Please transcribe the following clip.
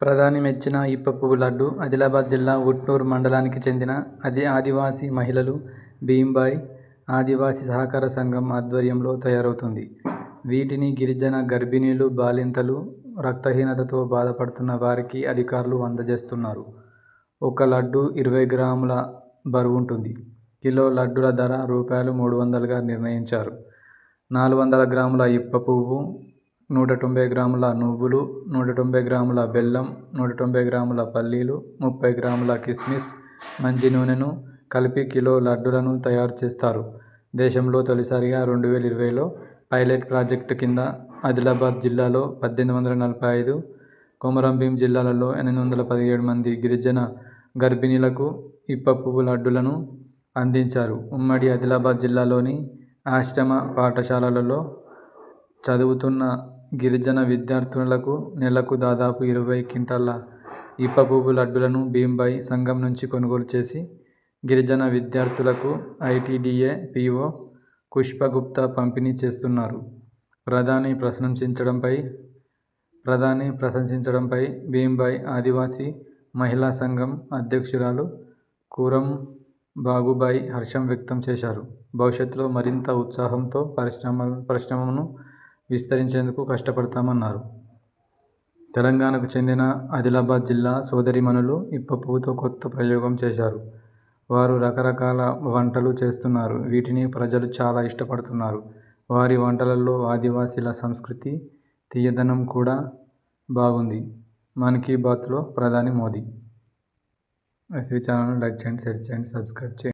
ప్రధాని మెచ్చిన ఇప్పపువ్వు లడ్డు ఆదిలాబాద్ జిల్లా ఉట్నూరు మండలానికి చెందిన అది ఆదివాసీ మహిళలు భీంబాయ్ ఆదివాసీ సహకార సంఘం ఆధ్వర్యంలో తయారవుతుంది. వీటిని గిరిజన గర్భిణీలు, బాలింతలు, రక్తహీనతతో బాధపడుతున్న వారికి అధికారులు అందజేస్తున్నారు. ఒక లడ్డు ఇరవై గ్రాముల బరువు ఉంటుంది కిలో లడ్డుల ధర రూపాయలు మూడు వందలుగా నిర్ణయించారు. నాలుగు వందల గ్రాముల ఇప్ప పువ్వు నూట తొంభై గ్రాముల నువ్వులు, నూట తొంభై గ్రాముల బెల్లం, నూట తొంభై గ్రాముల పల్లీలు, ముప్పై గ్రాముల కిస్మిస్, మంచి నూనెను కలిపి కిలో లడ్డులను తయారు చేస్తారు. దేశంలో తొలిసారిగా రెండు వేల ఇరవైలో పైలట్ ప్రాజెక్టు కింద ఆదిలాబాద్ జిల్లాలో పద్దెనిమిది వందల నలభై ఐదు, కొమరంభీం జిల్లాలలో ఎనిమిది వందల పదిహేడు మంది గిరిజన గర్భిణీలకు ఇప్పపువ్వు లడ్డులను అందించారు. ఉమ్మడి ఆదిలాబాద్ జిల్లాలోని ఆశ్రమ పాఠశాలలలో చదువుతున్న గిరిజన విద్యార్థినులకు నెలకు దాదాపు ఇరవై క్వింటాళ్ళ ఇప్పపువ్వు లడ్డూలను భీంబాయ్ సంఘం నుంచి కొనుగోలు చేసి గిరిజన విద్యార్థులకు ఐటీడీఏ పీఓ పుష్పగుప్తా పంపిణీ చేస్తున్నారు. ప్రధాని ప్రశంసించడంపై ప్రధాని ప్రశంసించడంపై భీంబాయ్ ఆదివాసీ మహిళా సంఘం అధ్యక్షురాలు కూరం బాగుబాయి హర్షం వ్యక్తం చేశారు. భవిష్యత్తులో మరింత ఉత్సాహంతో పరిశ్రమ పరిశ్రమను విస్తరించేందుకు కష్టపడతామన్నారు. తెలంగాణకు చెందిన ఆదిలాబాద్ జిల్లా సోదరిమణులు ఇప్పపువ్వుతో కొత్త ప్రయోగం చేశారు. వారు రకరకాల వంటలు చేస్తున్నారు. వీటిని ప్రజలు చాలా ఇష్టపడుతున్నారు. వారి వంటలలో ఆదివాసీల సంస్కృతి, తీయదనం కూడా బాగుంది. మన్ కీ బాత్లో ప్రధాని మోదీ. ఎస్వి ఛానల్ లైక్ చేయండి, షేర్ చేయండి, సబ్స్క్రైబ్ చేయండి.